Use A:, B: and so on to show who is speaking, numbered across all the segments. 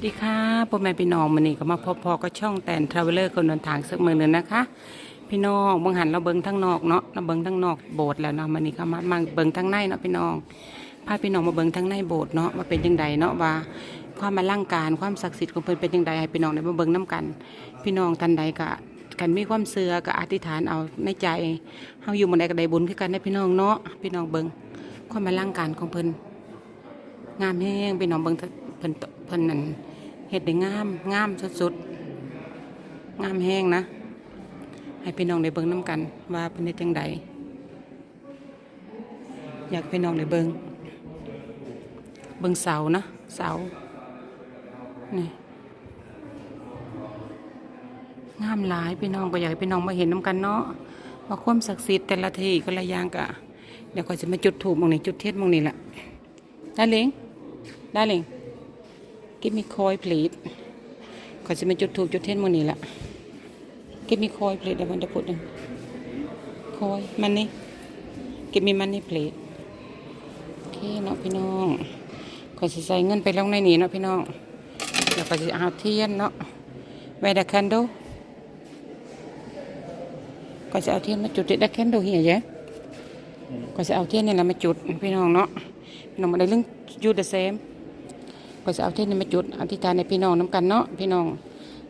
A: สดีค่ะพ่อแม่พี่น้องมันนี่ก็มาพบพอก็ช่องแตนทราเวลเลอร์คนเดินทางสักมือหนึ่งนะคะ พี่น้องบิ่งหันเราเบิ่งทั้งนอกเนาะเราเบิ่งทั้งนอกโบสถ์แล้วเนาะมันนี่ก็มามาเบิ่งทั้งในเนาะพี่น้องพาพี่น้องมาเบิ่งทั้งในโบสถ์เนาะว่าเป็นยังไงเนาะว่าความมาล่างการความศักดิ์สิทธิ์ของเพิ่นเป็นยังไงให้พี่น้องได้มาเบิ่งน้กัน พี่น้องท่านใดก็กันมีความเชื่อก็อธิษฐานเอาในใจเฮาอยู่บนใดก็ได้บุญคือกันนะพี่น้องเนาะพี่น้องเบิ่งความมาล่างการของเพิ่นงามแห้งพี่น้องเบิงเพิ่นเพิ่นนั่น เฮ็ดได้งามงามสุดๆงามแห้งนะ ให้พี่น้องได้เบิ่งน้ำกัน ว่าเป็นได้จังใดอยากพี่น้องได้เบิ่งเบิ่งเสานะเสานี่งามหลายพี่น้องก็อยากให้พี่น้องมาเห็นน้ำกันเนาะว่าความศักดิ์สิทธิ์แต่ละทีก็ละย่างกะเดี๋ยวก็จะมาจุดถูกมองนี่จุดเทียนมองนี่แหละ Darling Darling give me coin please ขอจะมาจุดถูกจุดเทียนมือนี่ละ give me coin please I want to put in coin money give me money please โอเคเนาะพี่น้องขอจะใส่เงินไปลงในนี้เนาะพี่น้องเดี๋ยวก็จะเอาเทียนเนาะ where the candle ก็จะเอาเทียนมาจุดได้ candle here yeah ก็จะเอาเทียนนี่แหละมาจุดพี่น้องเนาะพี่น้องมาได้เรื่องยูเดเซม ก็จะเอาเทียนนี่มาจุดอธิษฐานในพี่น้องน้ำกันเนาะพี่น้อง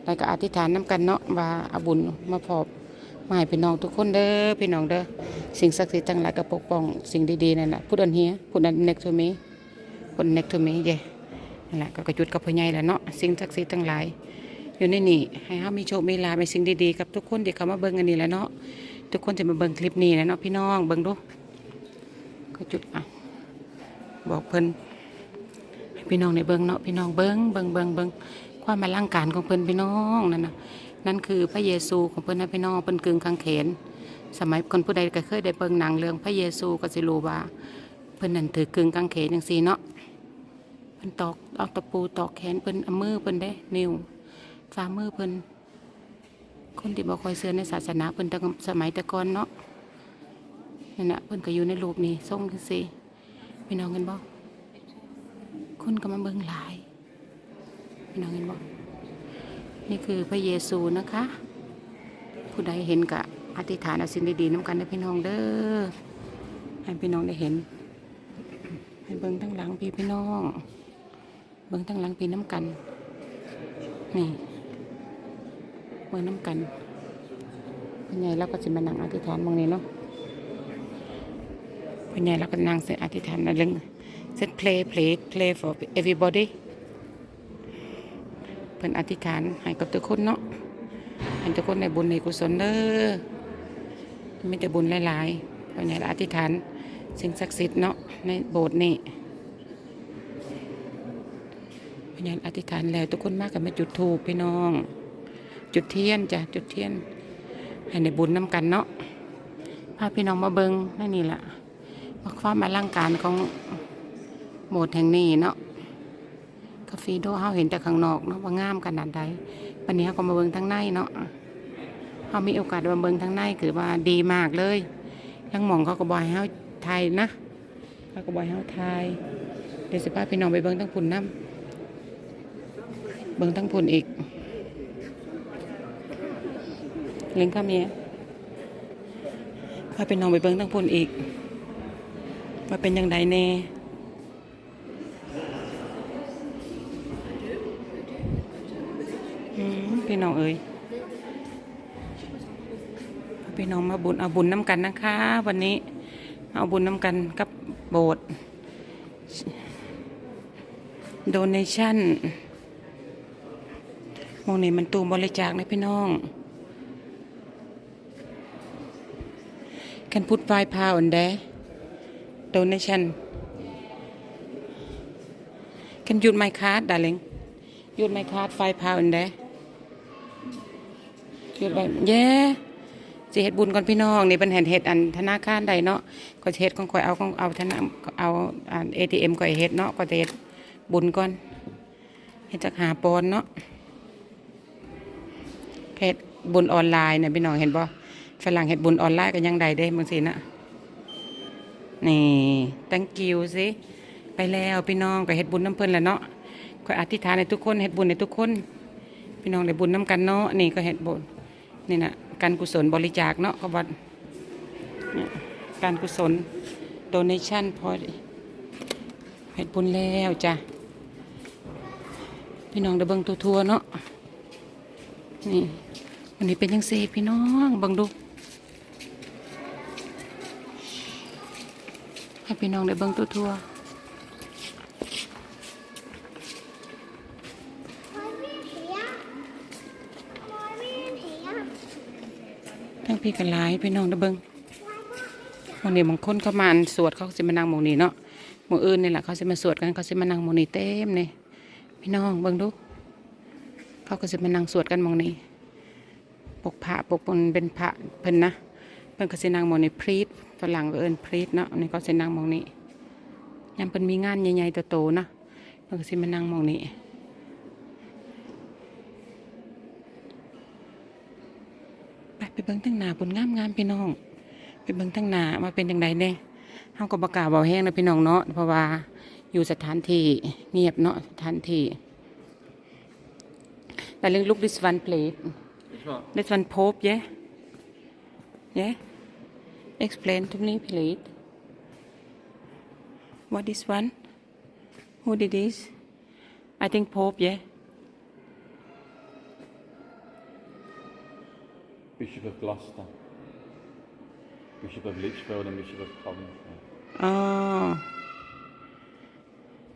A: แล้วก็อธิษฐานน้ำกันเนาะว่าอาบุญมาพอบมาให้พี่น้องทุกคนเด้อพี่น้องเด้อสิ่งศักดิ์สิทธิ์ทั้งหลายก็ปกป้องสิ่งดีๆนั่นแหละพูดอันเฮียพูดอันเน็กทูมีพูดเน็กทูมีเย่นั่นแหละก็กระจุดกับพ่อใหญ่แหละเนาะสิ่งศักดิ์สิทธิ์ทั้งหลายอยู่ในนี่ให้เฮามีโชคมีลาภมีสิ่งดีๆกับทุกคนที่เขามาเบิ่งอันนี้แหละเนาะทุกคนที่มาเบิ่งคลิปนี้แหละเนาะพี่น้องเบิ่งดูก็จุดอะบอกเพิ่น พี่น้องในเบิงเนาะพี่น้องเบิงเบิงเบิงเบิงความมาล่างการของเพิ่นพี่น้องนั่นนะนั่นคือพระเยซูของเพิ่นนะพี่น้องเพิ่นกึ่งกางเขน สมัยคนผู้ใดก็เคยได้เบิ่งหนังเรื่องพระเยซูก็สิรู้ว่าเพิ่นนั่นถือกึ่งกางเขนจังซี่เนาะเพิ่นตอกเอาตะปูตอกแขนเพิ่นเอามือเพิ่นเด้นิ้วฝ่ามือเพิ่นคนที่บ่คอยเชื่อในศาสนาเพิ่นแต่สมัยแต่ก่อนเนาะนั่นน่ะเพิ่นก็อยู่ในรูปนี้ส่งจังซี่พี่น้องกันบ่ คนก็มาเบิ่งหลายพี่น้องกันบ่นี่คือพระเยซูนะคะ ผู้ใดเห็นก็อธิษฐานเอาสิ่งดีๆน้ำกันนะพี่น้องเด้อให้พี่น้องได้เห็น ให้เบิ่งทั้งหลังพี่พี่น้อง เบิ่งทั้งหลังพี่น้ำกันนี่เบิ่งน้ำกันเป็นไงแล้วก็จะมานั่งอธิษฐานมองนี้เนาะพ่อใหญ่เราก็นั่งเสร็จอธิษฐานนะเรื่อง เสร็จ play play play for everybody เพิ่นอธิษฐานให้กับทุกคนเนาะให้ทุกคนในบุญในกุศลเด้อมีแต่บุญหลายๆเพ่อใหญ่อธิษฐานสิ่งศักดิ์สิทธิ์เนาะในโบสถ์นี่เพ่อใหญ่อธิษฐานแล้วทุกคนมากกันมาจุดธูปพี่น้อง จุดเทียนจ้ะจุดเทียน ให้ในบุญน้ำกันเนาะพาพี่น้องมาเบิงนั่นนี่แหละว่าความอลังการของ โบสถ์แห่งนี้เนาะคาเฟ่โดเฮาเห็นแต่ข้างนอกเนาะว่างามขนาดใดวันนี้เฮาก็มาเบิ่งทางในเนาะเฮามีโอกาสมาเบิ่งทางในคือว่าดีมากเลยยังหมองเขาก็บอยเฮาไทยนะเขาก็บอยเฮาไทยเดี๋ยวสิพาพี่น้องไปเบิ่งทั้งพุ่นน้ำเบิ่งทั้งพุ่นอีกเลี้ยงข้าเมียพาพี่น้องไปเบิ่งทั้งพุ่นอีกว่าเป็นยังไงแน่อืม พี่น้องเอ๋ยพี่น้องมาบุญเอาบุญน้ำกันนะคะ วันนี้เอาบุญน้ำกันกับโบสถ์โดเนชั่นมองนี่มันตูมบริจาคนะพี่น้องกันพุทธไฟพาอันแดโดเนชั่น Can you my card, darling? You my card, five pound there. Use by yeah สิเฮ็ดบุญก่อนพี่น้องนี่เป็นเห็นเฮ็ดอันธนาคารใดเนาะก็เฮ็ดของข่อยเอาของเอาธนาเอาอัน ATM ก็เฮ็ดเนาะก็เฮ็ดบุญก่อนเฮ็ดจากหาปอนเนาะเฮ็ดบุญออนไลน์เนี่ยพี่น้องเห็นบ่ฝรั่งเฮ็ดบุญออนไลน์ก็ยังได้เด้บางทีนะนี่ thank you สิไปแล้วพี่น้องไปเฮ็ดบุญน้ำเพิ่นแล้วเนาะคอยอธิษฐานให้ทุกคนเฮ็ดบุญให้ทุกคน พี่น้องได้บุญน้ำกันเนาะนี่ก็เฮ็ดบุญ นี่นะการกุศลบริจาคเนาะก็วัดการกุศล donation พอเฮ็ดบุญแล้วจ้ะพี่น้องได้เบิ่งตัวทัวเนาะนี่วันนี้เป็นยังซี่พี่น้องเบิ่งดูให้พี่น้องได้เบิ่งตัวทัว พี่กันหลายพี่น้องเด้อเบิงวันนี้บางคนเขามาอันสวดเขาก็สิมานั่งมองนี้เนาะมู่อื่นนี่แหละเขาสิมาสวดกันเขาสิมานั่งมองนี้เต็มเลยพี่น้องเบิ่งดู เขาก็สิมานั่งสวดกันมองนี้ปกพระปกปนเป็นพระเพิ่นนะเพิ่นก็สินั่งมองนี้พรีตฝรั่งเอิ้นพรีตเนาะนนี้เขาสินั่งมองนี้ยามเพิ่นมีงานใหญ่ๆโตๆนะเพิ่นก็สิมานั่งมองนี้ ไปไปเบิ่งทั้งหน้าผลงามงามๆพี่น้อง ไปเบิ่งทั้งหน้ามาเป็นจังไดเด้เฮาก็บ่กล้าเว้าแฮงนะพี่น้องเนาะเพราะว่าอยู่สถานที่เงียบเนาะสถานที่แต่เรื่อง look this one plate
B: Which one?
A: this one Pope yeah yeah explain to me please what this one who did this I think Pope yeah
B: Bishop of Gloucester. Bishop of Lichfield and Bishop of Coventry.
A: อ๋อ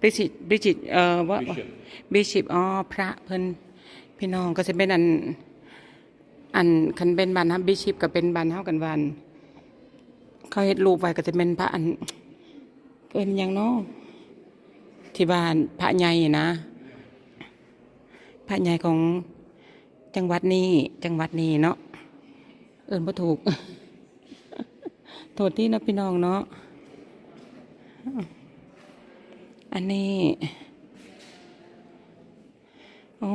A: Bridget Bridget เอ่อว่า
B: Bishop.
A: บิชิปอ๋อพระเพิ่นพี่น้องก็จะเป็นอัน อันคันเป็นบันฮับบิชิปก็เป็นบันเฮากันวันเขาเฮ็ดรูปไว้ก็จะเป็นพระอันเป็นหยังเนาะที่บ้านพระใหญ่นะ พระใหญ่ของจังหวัดนี้จังหวัดนี้เนาะ เอิ้นบ่ถูก โทษที่นะพี่น้องเนาะ อันนี้ โอ้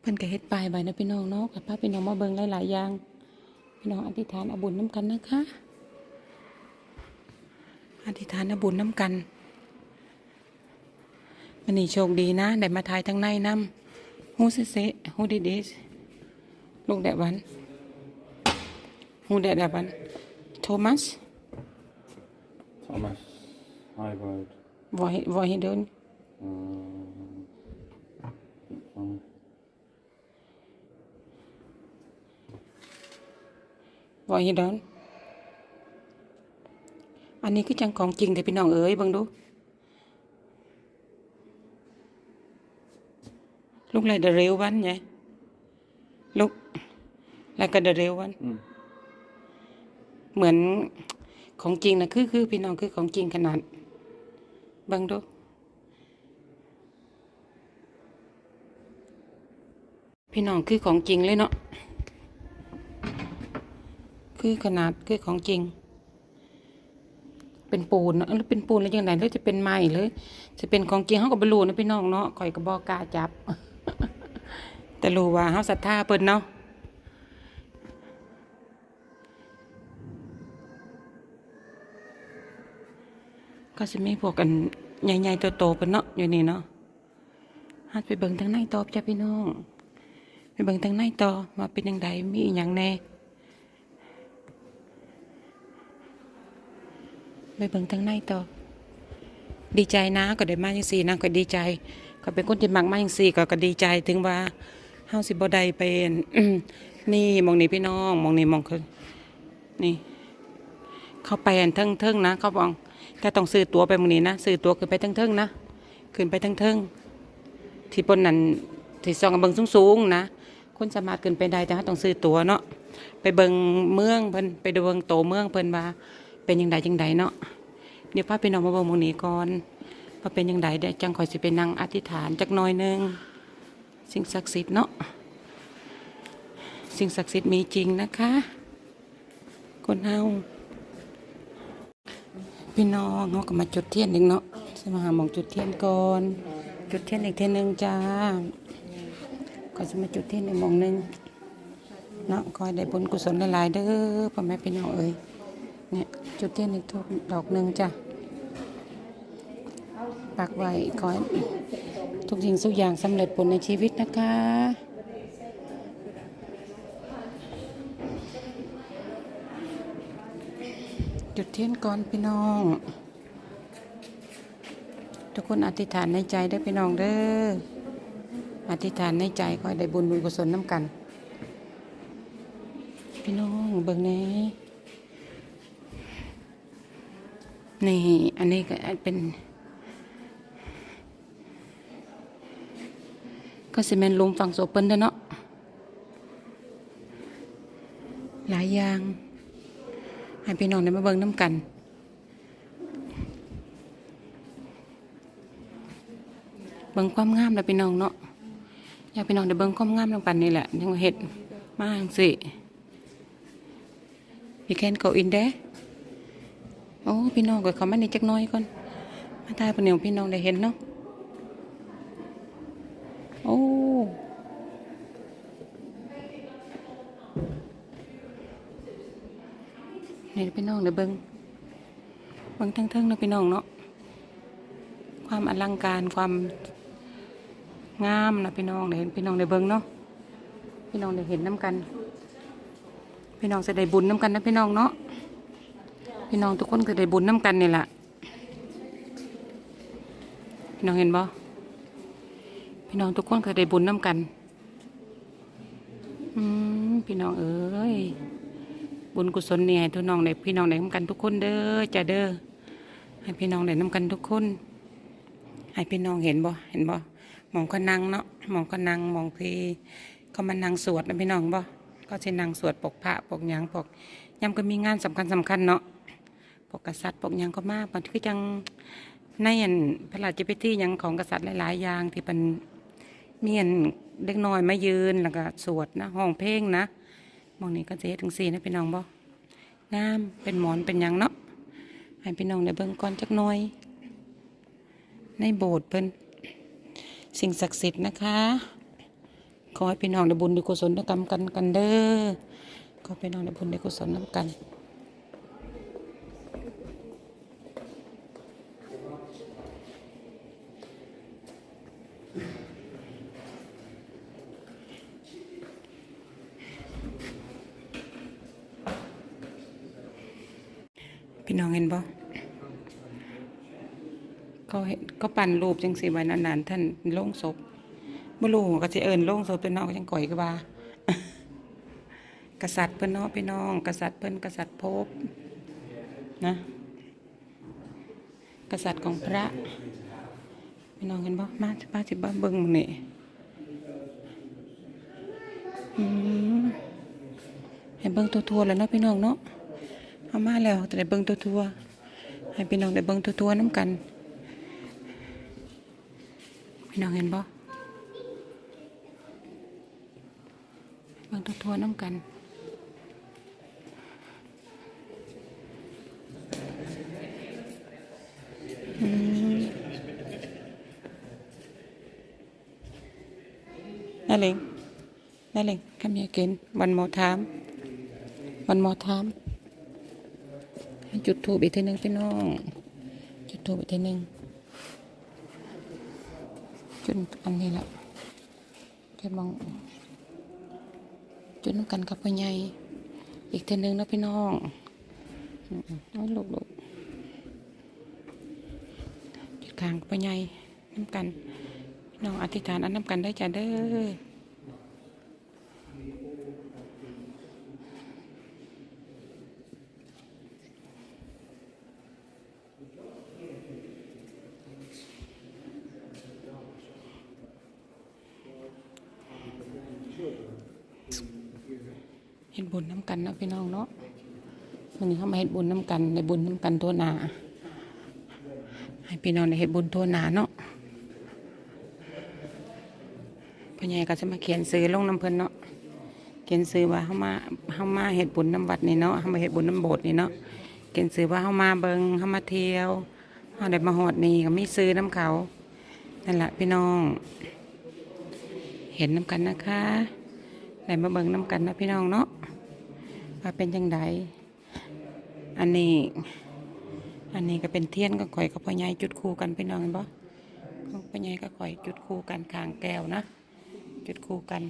A: เพิ่นก็เฮ็ดปลายใบนะพี่น้องเนาะกับพาพี่น้องมาเบิ่งหลายๆอย่าง พี่น้องอธิษฐานอาบุญน้ำกันนะคะ อธิษฐานอาบุญน้ำกันมันนี่โชคดีนะ ได้มาทายทั้งในน้ำ ฮูซิเซฮูดิดิสลูกแดดวันฮูแดดวันโทมัส
B: Thomas High Road.
A: วอยวอยเดิน
B: Um, um,
A: วอยเดินอันนี้คือจังของจริงแต่พี่น้องเอ๋ยเบิ่งดู ลูกไรเดเร็ววันไงลูกแล้วก็เดเร็ววัน
B: mm.
A: เหมือนของจริงนะคือคือพี่น้องคือของจริงขนาดเบังดูพี่น้องคือของจริงเลยเนาะคือขนาดคือของจริง เป็นปูนเนาะหรือเป็นปูนหรือยังไงหรือจะเป็นไม้หรือจะเป็นของจริงเขาก็บรู้นะพี่น้องเนาะข่อยก็บอกกล้าจับ แต่รู้ว่าเขาศรัทธาเพิ่นเนาะก็จะมีพวกกันใหญ่ๆโตๆเป็นเนาะอยู่นี่เนาะฮัดไปเบิ่งทางในต่อจ้ะพี่น้องไปเบิ่งทางในต่อว่าเป็นยังไงมีอหย่างแน่ไปเบิ่งทางในต่อ ดีใจนะก็ได้มาจังซี่นะก็ดีใจ ก็เป็นคนที่มักมาจังซี่ก็ก็ดีใจถึงว่า เฮาสิบ่ได้เป็นนี่มองนี้พี่น้องมองนี้มองคือนี่ เข้าไปอันเทิงเทิงนะ เขาบอกแต่ต้องซื้อตั๋วไปมองนี้นะซื้อตั๋วขึ้นไปเทิงเทิงนะขึ้นไปเทิงเทิงที่บนนั้นที่ซองเบิงสูงสูงนะคนสามารถขึ้นไปได้แต่เขาต้องซื้อตั๋วเนาะไปเบิงเมืองเพิ่นไปดูเบิงโตเมืองเพิ่นว่าเป็นยังไงจังใดเนาะเดี๋ยวพาไปน้องมาเบิงมองนี้ก่อนว่าเป็นยังไงเดี๋ยวจังคอยสิไปนั่งอธิษฐานจักน่อยนึง สิ่งศักดิ์สิทธิ์เนาะสิ่งศักดิ์สิทธิ์มีจริงนะคะ คนเฮาพี่น้องเขาก็มาจุดเทียนอีกเนาะใช่มาหามองจุดเทียนก่อน จุดเทียนอีกเทียนหนึ่งจ้าก็จะมาจุดเทียนอีกมองหนึ่งเนาะคอยได้บุญกุศลหลายๆเด้อพ่อแม่พี่น้องเอ้ยเนี่ยจุดเทียนอีกทุกดอกหนึ่งจ้า ปักไว้ขอให้ทุกสิ่งทุกอย่างสำเร็จผลในชีวิตนะคะจุดเทียนก่อนพี่น้อง ทุกคนอธิษฐานในใจได้พี่น้องเด้ออธิษฐานในใจคอยได้บุญบุญกุศลน้ำกัน พี่น้องเบิ่งแหน่นี่อันนี้ก็เป็น ก็สิเมนลุมฝั่งโซเปิลเด้อเนาะหลายอย่าง ให้พี่น้องได้มาเบิ่งน้ำกัน เบิ่งความงามแล้วพี่น้องเนาะอยากพี่น้องได้เบิ่งความงามน้ำกันนี่แหละยังเห็ดมาจังสิ You can go in there โอ้พี่น้องก็เขามานี่จักหน้อยก่อนมาถ่ายปนเนียวพี่น้องได้เห็นเนาะ โอ้ นี่พี่น้องเดี๋ยวเบิ้งเบิ้งทั้งเทิงนะพี่น้องเนาะความอลังการความงามนะพี่น้องได้เห็นพี่น้องได้เบิ้งเนาะพี่น้องได้เห็นน้ำกัน พี่น้องจะได้บุญน้ำกันนะพี่น้องเนาะพี่น้องทุกคนก็ได้บุญน้ำกันนี่แหละพี่น้องเห็นบ่พี่น้องทุกคนก็ได้บุญน้ำกัน อืม พี่น้องเอ้ย บุญกุศลเนี่ยให้ทุกน้องได้พี่น้องได้น้ำกันทุกคนเด้อจ้าเด้อให้พี่น้องได้น้ำกันทุกคน ให้พี่น้องเห็นบ่เห็นบ่มองก็นั่งเนาะมองก็นั่งมองที่เขามานั่งสวดนะพี่น้องบ่ก็จะนั่งสวดปกพระปกหยังปกยามก็มีงานสำคัญสำคัญเนาะปกกษัตริย์ปกหยังก็มากมันคือจังในอันพระราชพิธียังของกษัตริย์หลาย ๆ อย่างที่เป็นเมียนเด็กน้อยมายืนแล้วก็สวดนะห้องเพลงนะ มองนี้ก็จะเฮ็ดถึงสี่นะพี่น้องบ่งามเป็นหมอนเป็นยังเนาะให้พี่น้องได้เบิ่งก่อนจักหน่อย ในโบสถ์เพิ่นสิ่งศักดิ์สิทธิ์นะคะ ขอให้พี่น้องได้บุญได้กุศลได้กรรมกันกันเด้อขอให้พี่น้องได้บุญได้กุศลนํกัน พี่น้องเห็นบ่เขาเห็นก็ปั่นรูปจังสีไว้นานๆท่านโล่งศพบ่รู้ก็สิเอิ้นโล่งศพเป็นน้องก็ยังก่อยก็ว่ากษัตริย์เพิ่นเนาะพี่น้อง กษัตริย์เพิ่นกษัตริย์ภพนะกษัตริย์ของพระพี่น้องเห็นบ่มามาสิบ้าเบิ่งหมื้นี่ให้เบิ่งทั่วๆแล้วเนาะพี่น้องเนาะ เอามาแล้วจะได้เบิ่งตัวทัวๆให้พี่น้องได้เบิ่งตัวทัวๆน้ำกัน พี่น้องเห็นบ่เบิ่งตัวทัวๆน้ำกันนั่นเองนั่นเอง come here again one more time one more time ให้ จุดทูบอีกทีหนึ่งพี่น้อง จุดทูบอีกทีหนึ่งจุดอันนี้แหละจุดมอง จุดน้ำกันกับพ่อใหญ่อีกทีหนึ่งนะพี่น้องอืมๆเอาลูกลูกจุดกลางกับพ่อใหญ่น้ำกันน้องอธิษฐานอันน้ำกันได้จ้ะเด้อ บุญน้ำกันนะพี่น้องเนาะวันนี้เขามาเฮ็ดบุญน้ำกันในบุญน้ำกันทั่วหนา ให้พี่น้องได้เฮ็ดบุญทั่วหนาเนาะพ่อใหญ่ก็จะมาเขียนซื้อลงน้ำเพิ่นเนาะเขียนซื้อว่าเขามาเขามาเฮ็ดบุญน้ำวัดนี่เนาะเขามาเฮ็ดบุญน้ำโบสถ์นี่เนาะเขียนซื้อว่าเขามาเบิงเขามาเที่ยวเขาได้มาหอดนี่ก็มีซื้อน้ำเขานั่นแหละพี่น้อง เห็นน้ำกันนะคะได้มาเบิงน้ำกันนะพี่น้องเนาะ ว่าเป็นจังไดอันนี้ อันนี้ก็เป็นเทียนก็ข่อยกับพ่อใหญ่จุดคู่กันพี่น้องเห็นบ่ของพ่อใหญ่ก็ข่อยจุดคู่กันข้างแก้วนะ จุดคู่กัน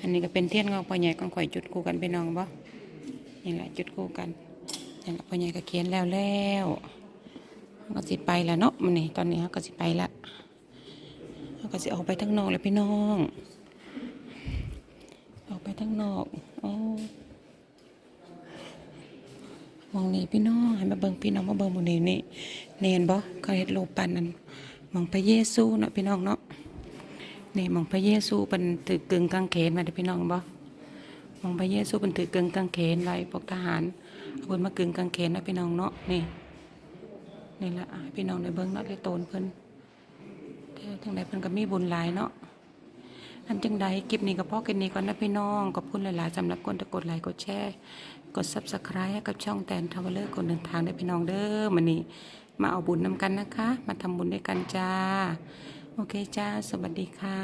A: อันนี้ก็เป็นเทียนงอกพ่อใหญ่ของข่อยจุดคู่กันพี่น้องบ่นี่แหละจุดคู่กันนี่แหละพ่อใหญ่ก็เขียนแล้วแล้วก็สิไปแล้วเนาะมันนี่ตอนนี้เราก็สิไปละเราก็สิออกไปทั้งนอกแล้วพี่น้อง้งนอกโอ้มองนี่พี่น้องให้มาเบิ่งพี่น้องมาเบิ่งหมดนี่นี่เนนบ่เขาเฮ็ดรูปปั้นนั้นมองพระเยซูเนาะพี่น้องเนาะนี่มองพระเยซูเป็นถือกึ่งกางเขนมาเด้อพี่น้องบ่มองพระเยซูเป็นถือกึ่งกางเขนไว้พวกทหารเอาเพิ่นมากึ่งกางเขนนะพี่น้องเนาะนี่นี่ละอะพี่น้องได้เบิ่งเนาะได้โตนเพิ่นแต่ทางใดเพิ่นก็มีบุญหลายเนาะ อันจังใดคลิปนี้กับพ่อกันนี้ก่อนนะพี่น้องขอบคุณหลายๆสำหรับคนตะกดไลค์กดแชร์กด subscribe ให้กับช่องแตนทาวเลอร์คนเดินทางได้พี่น้องเด้อมันนี้มาเอาบุญนำกันนะคะ มาทำบุญด้วยกันจ้า โอเคจ้า สวัสดีค่ะ